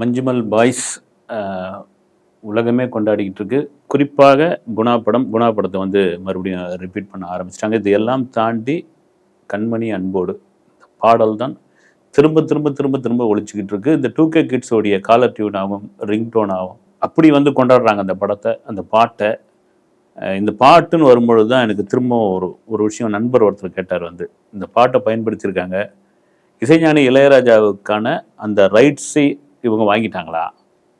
Manjummel boys உலகமே கொண்டாடிக்கிட்டு இருக்கு குறிப்பாக குணா படம் குணா படத்தை வந்து மறுபடியும் ரிப்பீட் பண்ண ஆரம்பிச்சிட்டாங்க. இது எல்லாம் தாண்டி கண்மணி அன்போடு பாடல் தான் திரும்ப திரும்ப திரும்ப திரும்ப ஒழிச்சுக்கிட்டு இருக்கு இந்த டூ கே கிட்ஸோடைய காலர் டியூன் ஆகும் ரிங் டோன் ஆகும். அப்படி வந்து கொண்டாடுறாங்க அந்த படத்தை அந்த பாட்டை. இந்த பாட்டுன்னு வரும்பொழுது தான் எனக்கு திரும்ப ஒரு ஒரு விஷயம் நண்பர் ஒருத்தர் கேட்டார் வந்து இந்த பாட்டை பயன்படுத்தியிருக்காங்க. இசைஞானி இளையராஜாவுக்கான அந்த ரைட்ஸை இவங்க வாங்கிட்டாங்களா?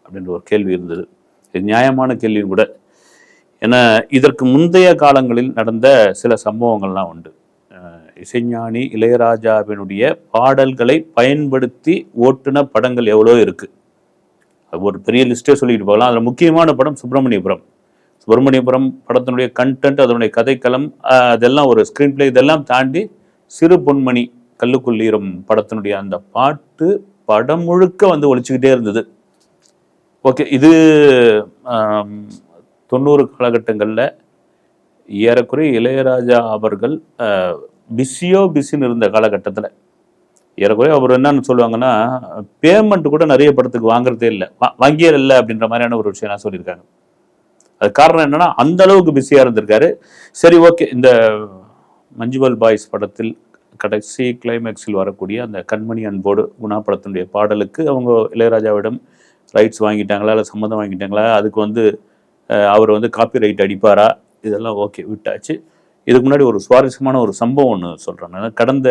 அப்படின்ற ஒரு கேள்வி இருந்தது. இது நியாயமான கேள்வியும் கூட. ஏன்னா இதற்கு முந்தைய காலங்களில் நடந்த சில சம்பவங்கள்லாம் உண்டு. இசைஞானி இளையராஜாவினுடைய பாடல்களை பயன்படுத்தி ஓட்டுன படங்கள் எவ்வளோ இருக்குது அது ஒரு பெரிய லிஸ்ட்டே சொல்லிட்டு போகலாம். அதில் முக்கியமான படம் சுப்பிரமணியபுரம். சுப்பிரமணியபுரம் படத்தினுடைய கண்டென்ட் அதனுடைய கதைக்களம் அதெல்லாம் ஒரு ஸ்க்ரீன் பிளே இதெல்லாம் தாண்டி சிறு பொன்மணி கல்லுக்குள்ளீரம் படத்தினுடைய அந்த பாட்டு படம் முழுக்க வந்து ஒழிச்சுக்கிட்டே இருந்தது. ஓகே இது தொண்ணூறு காலகட்டங்களில் ஏறக்குறைய இளையராஜா அவர்கள் பிஸியோ பிஸின்னு இருந்த காலகட்டத்தில். ஏறக்குறைய அவர் என்னன்னு சொல்லுவாங்கன்னா பேமெண்ட் கூட நிறைய படத்துக்கு வாங்குறதே இல்லை. வா- வாங்கியே இல்லை அப்படின்ற மாதிரியான ஒரு விஷயம் நான் சொல்லியிருக்காங்க. அது காரணம் என்னன்னா அந்த அளவுக்கு பிஸியாக இருந்திருக்காரு. சரி ஓகே இந்த மஞ்சுவல் பாய்ஸ் படத்தில் கடைசி கிளைமேக்ஸில் வரக்கூடிய அந்த கண்மணி அன்போடு குணா படத்தினுடைய பாடலுக்கு அவங்க இளையராஜாவிடம் ரைட்ஸ் வாங்கிட்டாங்களா இல்லை சம்மந்தம் வாங்கிட்டாங்களா அதுக்கு வந்து அவர் வந்து காப்பி ரைட் அடிப்பாரா இதெல்லாம் ஓகே விட்டாச்சு. இதுக்கு முன்னாடி ஒரு சுவாரஸ்யமான ஒரு சம்பவம் ஒன்று சொல்கிறேன் கடந்த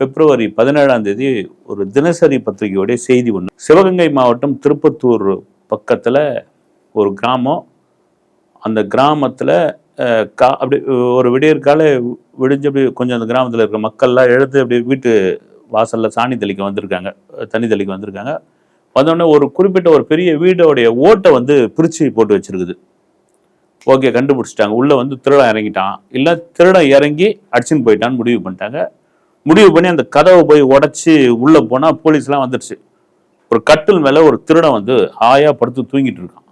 பிப்ரவரி பதினேழாம் தேதி ஒரு தினசரி பத்திரிகையோடைய செய்தி ஒன்று சிவகங்கை மாவட்டம் திருப்பத்தூர் பக்கத்தில் ஒரு கிராமம். அந்த கிராமத்தில் கா அப்படி ஒரு விடியற்கால விடிஞ்சு அப்படி கொஞ்சம் அந்த கிராமத்தில் இருக்கிற மக்கள்லாம் எழுந்து அப்படி வீட்டு வாசலில் சாணி தெளிக்க வந்திருக்காங்க. தண்ணி தெளிக்க வந்திருக்காங்க. வந்தோடனே ஒரு குறிப்பிட்ட ஒரு பெரிய வீடோடைய ஓட்டை வந்து பிரித்து போட்டு வச்சிருக்குது. ஓகே கண்டுபிடிச்சிட்டாங்க. உள்ளே வந்து திருடன் இறங்கிட்டான். இல்லை திருடன் இறங்கி அடிச்சுன்னு போயிட்டான்னு முடிவு பண்ணிட்டாங்க. முடிவு பண்ணி அந்த கதவை போய் உடச்சி உள்ளே போனால் போலீஸ்லாம் வந்துடுச்சு ஒரு கட்டில் மேலே ஒரு திருடம் வந்து ஹாயாக படுத்து தூங்கிட்டு இருக்கான்.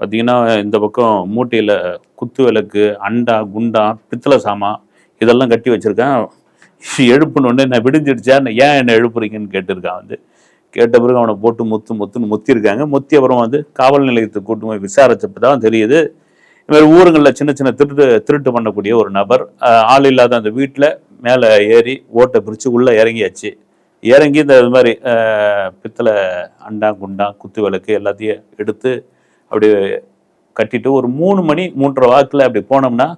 பார்த்தீங்கன்னா இந்த பக்கம் மூட்டையில் குத்து விளக்கு அண்டா குண்டா பித்தளை சாமான் இதெல்லாம் கட்டி வச்சுருக்கான். எழுப்புன நான் விடிஞ்சிடுச்சா? ஏன் என்ன எழுப்புறீங்கன்னு கேட்டிருக்கான் வந்து. கேட்ட பிறகு அவனை போட்டு முத்து முத்துன்னு முத்திருக்காங்க முத்தி அப்புறம் வந்து காவல் நிலையத்துக்கு கூட்டு போய் விசாரிச்சப்ப தான் தெரியுது இதுமாதிரி ஊருங்களில் சின்ன சின்ன திருட்டு திருட்டு பண்ணக்கூடிய ஒரு நபர். ஆள் இல்லாத அந்த வீட்டில் மேலே ஏறி ஓட்டை பிரித்து உள்ளே இறங்கியாச்சு. இறங்கி இந்த இது மாதிரி பித்தளை அண்டா குண்டா குத்து விளக்கு எல்லாத்தையும் எடுத்து அப்படியே கட்டிட்டு ஒரு மூணு மணி மூன்றரை வாக்கில் அப்படி போனோம்னா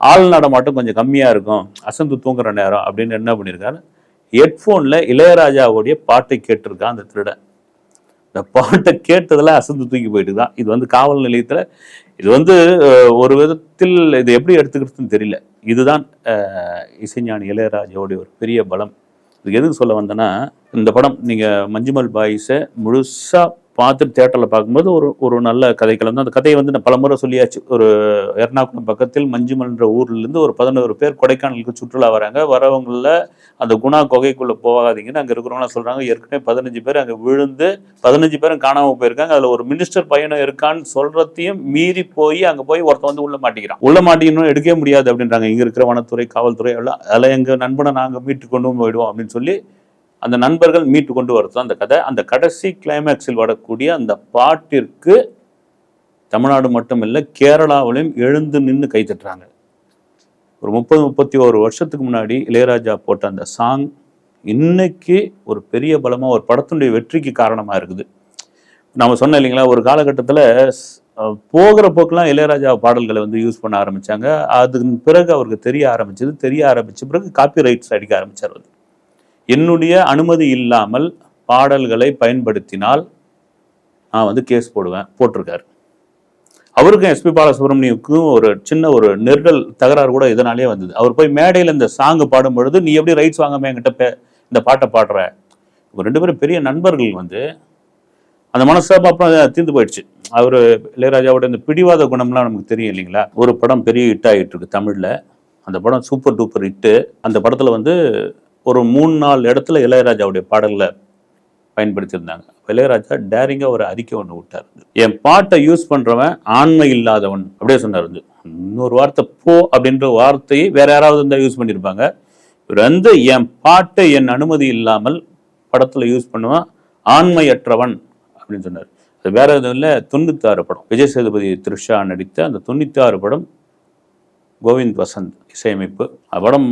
ஆள் நடமாட்டம் கொஞ்சம் கம்மியாக இருக்கும். அசந்து தூங்குற நேரம் அப்படின்னு என்ன பண்ணியிருக்காரு? ஹெட்ஃபோனில் இளையராஜாவுடைய பாட்டை கேட்டிருக்கான் அந்த திருடன். இந்த பாட்டை கேட்டதில் அசந்து தூக்கி போயிட்டு தான் இது வந்து காவல் நிலையத்தில் இது வந்து ஒரு விதத்தில் இது எப்படி எடுத்துக்கிறதுன்னு தெரியல. இதுதான் இசைஞானி இளையராஜாவுடைய ஒரு பெரிய பலம். இது எதுக்கு சொல்ல வந்தேன்னா இந்த படம் நீங்கள் மஞ்சுமல் பாய்ஸை முழுசாக பார்த்துட்டு தேட்டரில் பார்க்கும்போது ஒரு ஒரு நல்ல கதைக்களம் வந்து அந்த கதையை வந்து நான் பலமுறை சொல்லியாச்சு. ஒரு எர்ணாகுளம் பக்கத்தில் மஞ்சுமல்ன்ற ஊர்லேருந்து ஒரு பதினோரு பேர் கொடைக்கானலுக்கு சுற்றுலா வராங்க. வரவங்களில் அந்த குணா கொகைக்குள்ளே போகாதீங்கன்னு அங்கே இருக்கிறவங்களாம் சொல்கிறாங்க ஏற்கனவே பதினஞ்சு பேர் அங்கே விழுந்து பதினஞ்சு பேரும் காணாமல் போயிருக்காங்க. அதில் ஒரு மினிஸ்டர் பையனும் இருக்கான்னு சொல்கிறதையும் மீறி போய் அங்கே போய் ஒருத்தன் வந்து உள்ள மாட்டிக்கிறான். உள்ள மாட்டிக்கணும் எடுக்கவே முடியாது அப்படின்றாங்க. இங்கே இருக்கிற வனத்துறை காவல்துறை எல்லாம் அதில் எங்கள் நண்பனை நாங்கள் மீட்டு கொண்டு போயிடுவோம் அப்படின்னு சொல்லி அந்த நண்பர்கள் மீட்டு கொண்டு வரது அந்த கதை. அந்த கடைசி கிளைமேக்ஸில் வரக்கூடிய அந்த பாட்டிற்கு தமிழ்நாடு மட்டும் இல்லை கேரளாவிலையும் எழுந்து நின்று கை தட்டுறாங்க. ஒரு முப்பது முப்பத்தி ஒரு வருஷத்துக்கு முன்னாடி இளையராஜா போட்ட அந்த சாங் இன்னைக்கு ஒரு பெரிய பலமாக ஒரு படத்தினுடைய வெற்றிக்கு காரணமாக இருக்குது. நம்ம சொன்னேன் இல்லைங்களா ஒரு காலகட்டத்தில் போகிற போக்கெலாம் இளையராஜா பாடல்களை வந்து யூஸ் பண்ண ஆரம்பிச்சாங்க. அதுக்கு பிறகு அவருக்கு தெரிய ஆரம்பிச்சது தெரிய ஆரம்பிச்ச பிறகு காப்பி ரைட்ஸ் அடிக்க ஆரம்பித்தார் வந்து என்னுடைய அனுமதி இல்லாமல் பாடல்களை பயன்படுத்தினால் நான் வந்து கேஸ் போடுவேன் போட்டிருக்காரு. அவருக்கும் எஸ்பி பாலசுப்ரமணியனுக்கும் ஒரு சின்ன ஒரு நெருடல் தகராறு கூட இதனாலே வந்தது. அவர் போய் மேடையில் இந்த சாங்கு பாடும் பொழுது நீ எப்படி ரைட்ஸ் வாங்காம என்கிட்ட பே இந்த பாட்டை பாடுற? இவங்க ரெண்டு பேரும் பெரிய நண்பர்கள் வந்து அந்த மனஸ்தாபம் அப்புறம் தீர்ந்து போயிடுச்சு. அவர் இளையராஜாவோட இந்த பிடிவாத குணம்லாம் நமக்கு தெரியும் இல்லைங்களா? ஒரு படம் பெரிய ஹிட் ஆகிட்டு இருக்கு தமிழில். அந்த படம் சூப்பர் டூப்பர் ஹிட்டு அந்த படத்தில் வந்து ஒரு மூணு நாலு இடத்துல இளையராஜாவுடைய பாடலில் பயன்படுத்தியிருந்தாங்க. இளையராஜா டேரிங்காக ஒரு அறிக்கை ஒன்று விட்டார். என் பாட்டை யூஸ் பண்ணுறவன் ஆண்மை இல்லாதவன் அப்படியே சொன்னார் இன்னொரு வார்த்தை போ அப்படின்ற வார்த்தையை வேற யாராவது இருந்தால் யூஸ் பண்ணியிருப்பாங்க இவர் வந்து என் பாட்டை என் அனுமதி இல்லாமல் படத்தில் யூஸ் பண்ணுவான் ஆண்மையற்றவன் அப்படின்னு சொன்னார். அது வேற எதுவும் இல்லை தொண்ணூத்தாறு படம். விஜய் சேதுபதி த்ரிஷா நடித்த அந்த தொண்ணூத்தாறு படம் கோவிந்த் வசந்த் இசையமைப்பு. அந்த படம்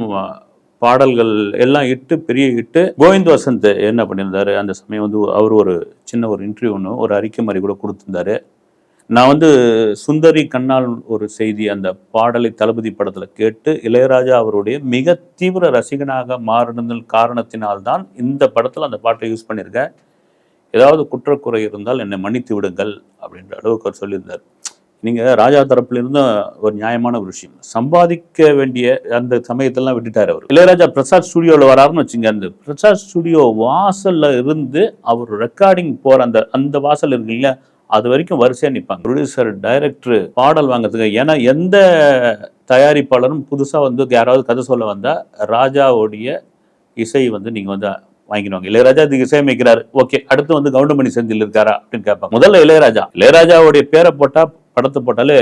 பாடல்கள் எல்லாம் இட்டு பெரிய இட்டு. கோவிந்த் வசந்த் என்ன பண்ணியிருந்தாரு? அந்த சமயம் வந்து அவர் ஒரு சின்ன ஒரு இன்டர்வியூ ஒன்று ஒரு அறிக்கை மாதிரி கூட கொடுத்துருந்தாரு. நான் வந்து சுந்தரி கண்ணால் ஒரு செய்தி அந்த பாடலை தளபதி படத்தில் கேட்டு இளையராஜா அவருடைய மிக தீவிர ரசிகனாக மாறினதன் காரணத்தினால்தான் இந்த படத்தில் அந்த பாட்டை யூஸ் பண்ணியிருக்கேன். ஏதாவது குற்றக்குறை இருந்தால் என்னை மன்னித்து விடுங்கள் அப்படின்ற அளவுக்கு அவர் சொல்லியிருந்தார். நீங்கள் ராஜா தரப்புல ஒரு நியாயமான ஒரு விஷயம். சம்பாதிக்க வேண்டிய அந்த சமயத்தெல்லாம் விட்டுட்டார் அவர். இளையராஜா பிரசாத் ஸ்டுடியோவில் வராருன்னு வச்சுங்க அந்த பிரசாத் ஸ்டுடியோ வாசல்ல இருந்து அவர் ரெக்கார்டிங் போகிற அந்த அந்த வாசல் இருக்கு அது வரைக்கும் வரிசையாக நிற்பாங்க ப்ரொடியூசர் டைரக்டர் பாடல் வாங்குறதுக்கு ஏன்னா எந்த தயாரிப்பாளரும் புதுசாக வந்து யாராவது கதை சொல்ல வந்தால் ராஜாவுடைய இசை வந்து நீங்கள் வந்து வாங்கிடுவாங்க. இளையராஜா இதுக்கு இசையமைக்கிறார் ஓகே அடுத்து வந்து கவுண்டமணி செந்தில் இருக்காரா அப்படின்னு கேட்பாங்க. முதல்ல இளையராஜா. இளையராஜாவுடைய பேரை போட்டால் படத்தை போட்டாலே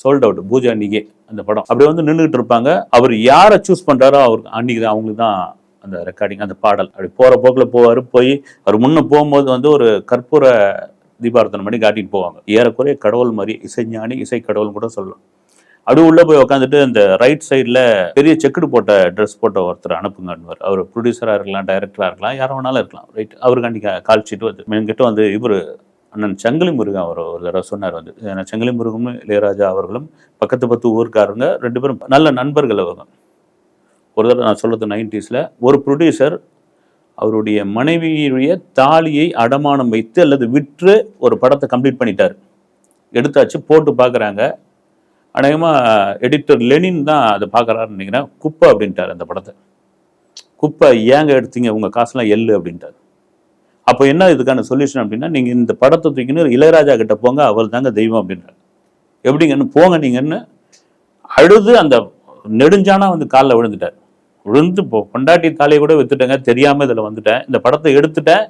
சோல்ட் அவுட் பூஜா அன்னைக்கே அந்த படம். அப்படி வந்து நின்றுட்டு இருப்பாங்க. அவர் யாரை சூஸ் பண்ணுறாரோ அவருக்கு அன்னைக்கு தான் அவங்களுக்கு தான் அந்த ரெக்கார்டிங் அந்த பாடல். அப்படி போகிற போக்கில் போவார் போய் அவர் முன்னே போகும்போது வந்து ஒரு கற்பூர தீபார்த்தனை பண்ணி காட்டிட்டு போவாங்க. ஏறக்குறைய கடவுள் மாதிரி இசைஞானி இசை கடவுள்னு கூட சொல்லலாம். அப்படி உள்ளே போய் உட்காந்துட்டு அந்த ரைட் சைடில் பெரிய செக்குடு போட்ட ட்ரெஸ் போட்ட ஒருத்தர் அனுப்புங்கன்னுவார். அவர் ப்ரொடியூசராக இருக்கலாம் டைரக்டராக இருக்கலாம் யார் வேணாலும் இருக்கலாம். ரைட் அவருக்கு அன்றைக்கி கால் ஷீட் வந்து என்கிட்ட வந்து இவர் அண்ணன் சங்கிலி முருகன் அவர் ஒரு தடவை சொன்னார் வந்து. ஏன்னா சங்கிலி முருகனும் இளையராஜா அவர்களும் பக்கத்து பத்து ஊருக்காரங்க ரெண்டு பேரும் நல்ல நண்பர்கள் அவங்க. ஒரு தடவை நான் சொல்கிறது நைன்டிஸில் ஒரு ப்ரொடியூசர் அவருடைய மனைவியுடைய தாலியை அடமானம் வைத்து அல்லது விற்று ஒரு படத்தை கம்ப்ளீட் பண்ணிட்டார். எடுத்தாச்சு போட்டு பார்க்குறாங்க. அநேகமாக எடிட்டர் லெனின் தான் அதை பார்க்குறாருன்னு நினைக்கிறேன். குப்பை அப்படின்ட்டார் அந்த படத்தை. குப்பை ஏங்க எடுத்தீங்க? உங்கள் காசுலாம் எள்ளு அப்படின்ட்டார். அப்போ என்ன இதுக்கான சொல்யூஷன் அப்படின்னா நீங்கள் இந்த படத்தை தூக்கின்னு இளையராஜா கிட்ட போங்க அவர் தாங்க தெய்வம் அப்படின்றார். எப்படிங்கன்னு போங்க நீங்கன்னு அழுது அந்த நெடுஞ்சானா வந்து காலில் விழுந்துட்டார். விழுந்து இப்போ பொண்டாட்டி தாலியை கூட வித்துட்டேங்க தெரியாமல் இதில் வந்துட்டேன். இந்த படத்தை எடுத்துட்டேன்.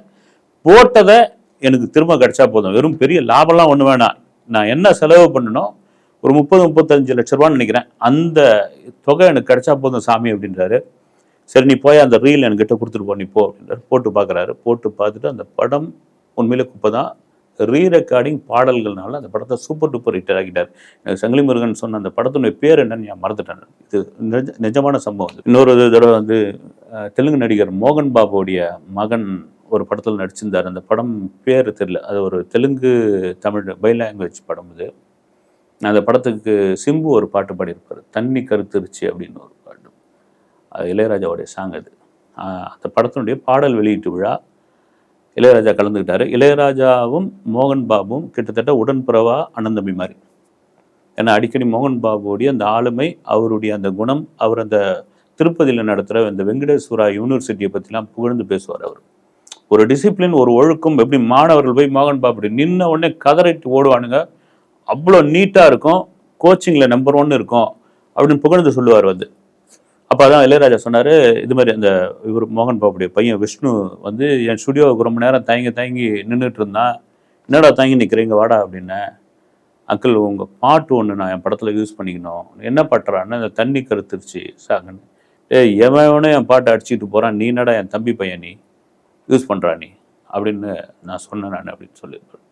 போட்டதை எனக்கு திரும்ப கிடைச்சா போதும். வெறும் பெரிய லாபம்லாம் ஒன்று வேணாம். நான் என்ன செலவு பண்ணணும் ஒரு முப்பது முப்பத்தஞ்சு லட்ச ரூபான்னு நினைக்கிறேன். அந்த தொகை எனக்கு கிடைச்சா போதும் சாமி அப்படின்றாரு. சரி நீ போய் அந்த ரீல் என்கிட்ட கொடுத்துட்டு போ நீ போ அப்படின்றாரு. போட்டு பார்க்குறாரு. போட்டு பார்த்துட்டு அந்த படம் உண்மையிலே குப்பை தான். ரீ ரெக்கார்டிங் பாடல்கள்னால அந்த படத்தை சூப்பர் டூப்பர் ஹிட்டர் ஆகிட்டார் எனக்கு சங்கிலி முருகன் சொன்ன அந்த படத்தினுடைய பேர் என்னன்னு நான் மறந்துட்டேன். இது நிஜ நிஜமான சம்பவம் இன்னொரு தடவை வந்து தெலுங்கு நடிகர் மோகன் பாபுடைய மகன் ஒரு படத்தில் நடிச்சிருந்தார். அந்த படம் பேர் தெரியல. அது ஒரு தெலுங்கு தமிழ் பை லாங்குவேஜ் படம் இது. அந்த படத்துக்கு சிம்பு ஒரு பாட்டு பாடியிருப்பார். தண்ணி கருத்துருச்சு அப்படின்னு ஒரு இளையராஜாவுடைய சாங் அது. அந்த படத்தினுடைய பாடல் வெளியீட்டு விழா. இளையராஜா கலந்துக்கிட்டாரு. இளையராஜாவும் மோகன் பாபுவும் கிட்டத்தட்ட உடன்பிறவா அண்ணன் மாதிரி. ஏன்னா அடிக்கடி மோகன் பாபுடைய அந்த ஆளுமை அவருடைய அந்த குணம் அவர் அந்த திருப்பதியில் நடத்துகிற இந்த வெங்கடேஸ்வரா யூனிவர்சிட்டியை பற்றிலாம் புகழ்ந்து பேசுவார் அவர். ஒரு டிசிப்ளின் ஒரு ஒழுக்கம் எப்படி மாணவர்கள் போய் மோகன் பாபு நின்ன உடனே கதறிட்டு ஓடுவானுங்க. அவ்வளோ நீட்டாக இருக்கும். கோச்சிங்கில் நம்பர் ஒன் இருக்கும். அப்படின்னு புகழ்ந்து சொல்லுவார் வந்து. அப்போ அதான் இளையராஜா சொன்னார் இது மாதிரி அந்த இவர் மோகன் பாபுடைய பையன் விஷ்ணு வந்து என் ஸ்டுடியோவுக்கு ரொம்ப நேரம் தயங்கி தயங்கி நின்றுட்டு இருந்தான் என்னடா தயங்கி நிற்கிறீங்க வாடா அப்படின்னேன் அங்கிள் உங்கள் பாட்டு ஒன்று நான் என் படத்தில் யூஸ் பண்ணிக்கணும். என்ன பட்டுறான்னு இந்த தண்ணி கருத்துருச்சு சாங்கன்னு ஏய் எவனும் என் பாட்டை அடிச்சுட்டு போகிறான் நீ என்னடா என் தம்பி பையன் நீ? யூஸ் பண்ணுறா நீ? அப்படின்னு நான் சொன்னேன் நான் அப்படின்னு சொல்லியிருப்பேன்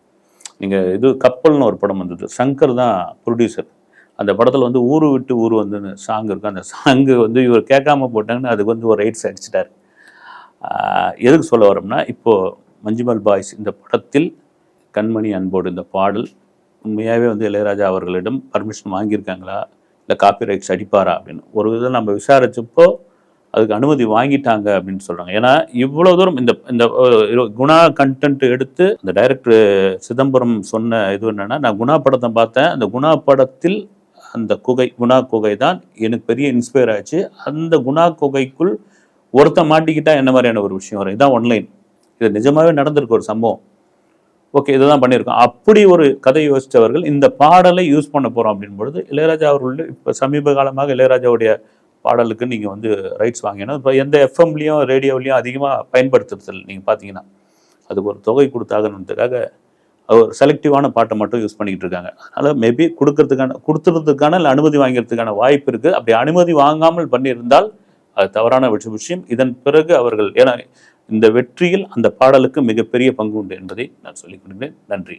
நீங்கள் இது கப்பல்னு ஒரு படம் வந்தது. சங்கர் தான் ப்ரொடியூசர் அந்த படத்தில் வந்து ஊரு விட்டு ஊர் வந்துன்னு சாங் இருக்கும். அந்த சாங்கு வந்து இவர் கேட்காம போட்டாங்கன்னு அதுக்கு வந்து ஒரு ரைட்ஸ் அடிச்சிட்டார். எதுக்கு சொல்ல வரோம்னா இப்போது மஞ்சுமல் பாய்ஸ் இந்த படத்தில் கண்மணி அன்போடு இந்த பாடல் உண்மையாகவே வந்து இளையராஜா அவர்களிடம் பர்மிஷன் வாங்கியிருக்காங்களா? இல்லை காப்பி ரைட்ஸ் அடிப்பாரா அப்படின்னு. ஒரு விதம் நம்ம விசாரித்தப்போ அதுக்கு அனுமதி வாங்கிட்டாங்க அப்படின்னு சொல்கிறாங்க ஏன்னா இவ்வளோ தூரம் இந்த இந்த குணா கண்டென்ட் எடுத்து அந்த டைரக்டர் சிதம்பரம் சொன்ன இது என்னென்னா நான் குணா படத்தை பார்த்தேன். அந்த குணா படத்தில் அந்த குகை குணா குகை தான் எனக்கு பெரிய இன்ஸ்பயர் ஆச்சு. அந்த குணா குகைக்குள் ஒருத்தன் மாட்டிக்கிட்டா என்ன மாதிரியான ஒரு விஷயம் வரும்? இதுதான் ஒன்லைன் இது நிஜமாவே நடந்திருக்கு ஒரு சம்பவம். ஓகே இதுதான் பண்ணியிருக்கோம். அப்படி ஒரு கதை யோசித்தவர்கள் இந்த பாடலை யூஸ் பண்ண போகிறோம் அப்படின் பொழுது இளையராஜா அவர்கள் இப்போ சமீப காலமாக இளையராஜாவுடைய பாடலுக்கு நீங்கள் வந்து ரைட்ஸ் வாங்கினா இப்போ எந்த எஃப்எம்லேயும் ரேடியோவிலையும் அதிகமாக பயன்படுத்துறது நீங்கள் பார்த்தீங்கன்னா அதுக்கு ஒரு தொகை கொடுத்தாகணுன்றதுக்காக ஒரு செலக்டிவான பாட்டை மட்டும் யூஸ் பண்ணிக்கிட்டு இருக்காங்க அதனால் மேபி கொடுக்கறதுக்கான கொடுத்துறதுக்கான இல்லை அனுமதி வாங்கிறதுக்கான வாய்ப்பு இருக்குது அப்படி அனுமதி வாங்காமல் பண்ணியிருந்தால் அது தவறான விஷ- விஷயம். இதன் பிறகு அவர்கள் ஏன்னா இந்த வெற்றியில் அந்த பாடலுக்கு மிகப்பெரிய பங்கு உண்டு என்பதை நான் சொல்லிக் கொடுக்கிறேன் நன்றி.